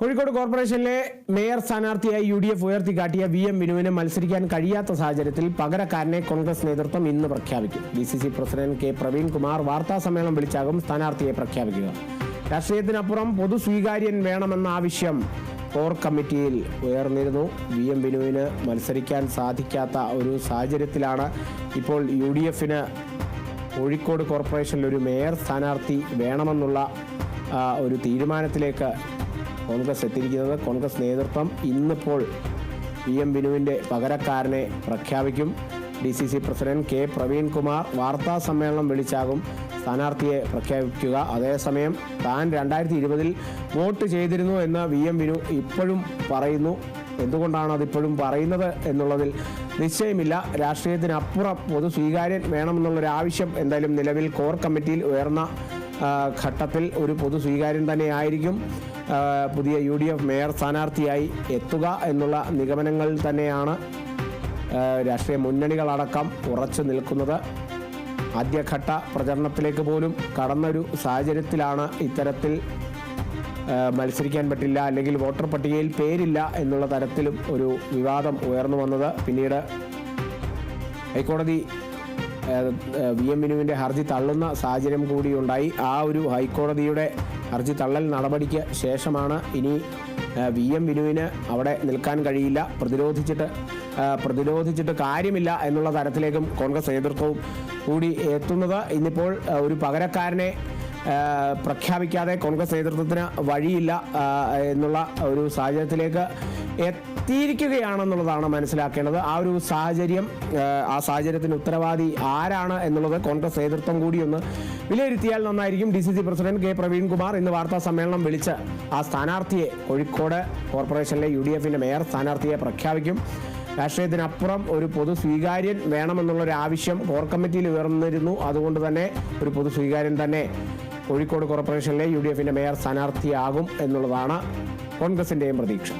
കോഴിക്കോട് കോർപ്പറേഷനിലെ മേയർ സ്ഥാനാർത്ഥിയായി U D F ഉയർത്തിക്കാട്ടിയ വി എം വിനുവിന് മത്സരിക്കാൻ കഴിയാത്ത സാഹചര്യത്തിൽ പകരക്കാരനെ കോൺഗ്രസ് നേതൃത്വം ഇന്ന് പ്രഖ്യാപിക്കും. D C C president K Praveen Kumar വാർത്താ സമ്മേളനം വിളിച്ചാകും സ്ഥാനാർത്ഥിയെ പ്രഖ്യാപിക്കുക. രാഷ്ട്രീയത്തിനപ്പുറം പൊതു സ്വീകാര്യൻ വേണമെന്ന ആവശ്യം കോർ കമ്മിറ്റിയിൽ ഉയർന്നിരുന്നു. വി എം വിനുവിന് മത്സരിക്കാൻ സാധിക്കാത്ത ഒരു സാഹചര്യത്തിലാണ് ഇപ്പോൾ യു ഡി എഫിന് കോഴിക്കോട് കോർപ്പറേഷനിൽ ഒരു മേയർ സ്ഥാനാർത്ഥി വേണമെന്നുള്ള ഒരു തീരുമാനത്തിലേക്ക് കോൺഗ്രസ് എത്തിയിരിക്കുന്നത്. കോൺഗ്രസ് നേതൃത്വം ഇന്നിപ്പോൾ പി എം ബിനുവിന്റെ പകരക്കാരനെ പ്രഖ്യാപിക്കും. D C C president K Praveenkumar വാർത്താ സമ്മേളനം വിളിച്ചാകും സ്ഥാനാർത്ഥിയെ പ്രഖ്യാപിക്കുക. അതേസമയം താൻ രണ്ടായിരത്തി ഇരുപതിൽ വോട്ട് ചെയ്തിരുന്നു എന്ന് വി എം ബിനു ഇപ്പോഴും പറയുന്നു. എന്തുകൊണ്ടാണ് അതിപ്പോഴും പറയുന്നത് എന്നുള്ളതിൽ നിശ്ചയമില്ല. രാഷ്ട്രീയത്തിനപ്പുറം പൊതു സ്വീകാര്യൻ വേണമെന്നുള്ളൊരു ആവശ്യം എന്തായാലും നിലവിൽ കോർ കമ്മിറ്റിയിൽ ഉയർന്ന ഘട്ടത്തിൽ ഒരു പൊതു സ്വീകാര്യം തന്നെയായിരിക്കും പുതിയ യു ഡി എഫ് മേയർ സ്ഥാനാർത്ഥിയായി എത്തുക എന്നുള്ള നിഗമനങ്ങളിൽ തന്നെയാണ് രാഷ്ട്രീയ മുന്നണികളടക്കം ഉറച്ചു നിൽക്കുന്നത്. ആദ്യഘട്ട പ്രചരണത്തിലേക്ക് പോലും കടന്നൊരു സാഹചര്യത്തിലാണ് ഇത്തരത്തിൽ മത്സരിക്കാൻ പറ്റില്ല അല്ലെങ്കിൽ വോട്ടർ പട്ടികയിൽ പേരില്ല എന്നുള്ള തരത്തിലും ഒരു വിവാദം ഉയർന്നു വന്നത്. പിന്നീട് ഹൈക്കോടതി വി എം വിനുവിന്റെ ഹർജി തള്ളുന്ന സാഹചര്യം കൂടി ഉണ്ടായി. ആ ഒരു ഹൈക്കോടതിയുടെ ഹർജി തള്ളൽ നടപടിക്ക് ശേഷമാണ് ഇനി വി എം വിനുവിന് അവിടെ നിൽക്കാൻ കഴിയില്ല. പ്രതിരോധിച്ചിട്ട് പ്രതിരോധിച്ചിട്ട് കാര്യമില്ല എന്നുള്ള തരത്തിലേക്കും കോൺഗ്രസ് നേതൃത്വവും കൂടി എത്തുന്നത്. ഇന്നിപ്പോൾ ഒരു പകരക്കാരനെ പ്രഖ്യാപിക്കാതെ കോൺഗ്രസ് നേതൃത്വത്തിന് വഴിയില്ല എന്നുള്ള ഒരു സാഹചര്യത്തിലേക്ക് എത്തിയിരിക്കുകയാണെന്നുള്ളതാണ് മനസ്സിലാക്കേണ്ടത്. ആ ഒരു സാഹചര്യം ആ സാഹചര്യത്തിന് ഉത്തരവാദി ആരാണ് എന്നുള്ളത് കോൺഗ്രസ് നേതൃത്വം കൂടി ഒന്ന് വിലയിരുത്തിയാൽ നന്നായിരിക്കും. D C C president K Praveen Kumar ഇന്ന് വാർത്താ സമ്മേളനം വിളിച്ച് ആ സ്ഥാനാർത്ഥിയെ കോഴിക്കോട് കോർപ്പറേഷനിലെ യു ഡി എഫിന്റെ മേയർ സ്ഥാനാർത്ഥിയെ പ്രഖ്യാപിക്കും. രാഷ്ട്രീയത്തിനപ്പുറം ഒരു പൊതു സ്വീകാര്യൻ വേണമെന്നുള്ളൊരു ആവശ്യം കോർ കമ്മിറ്റിയിൽ ഉയർന്നിരുന്നു. അതുകൊണ്ട് തന്നെ ഒരു പൊതു സ്വീകാര്യൻ തന്നെ കോഴിക്കോട് കോർപ്പറേഷനിലെ യു ഡി എഫിന്റെ മേയർ സ്ഥാനാർത്ഥിയാകും എന്നുള്ളതാണ് കോൺഗ്രസിന്റെയും പ്രതീക്ഷ.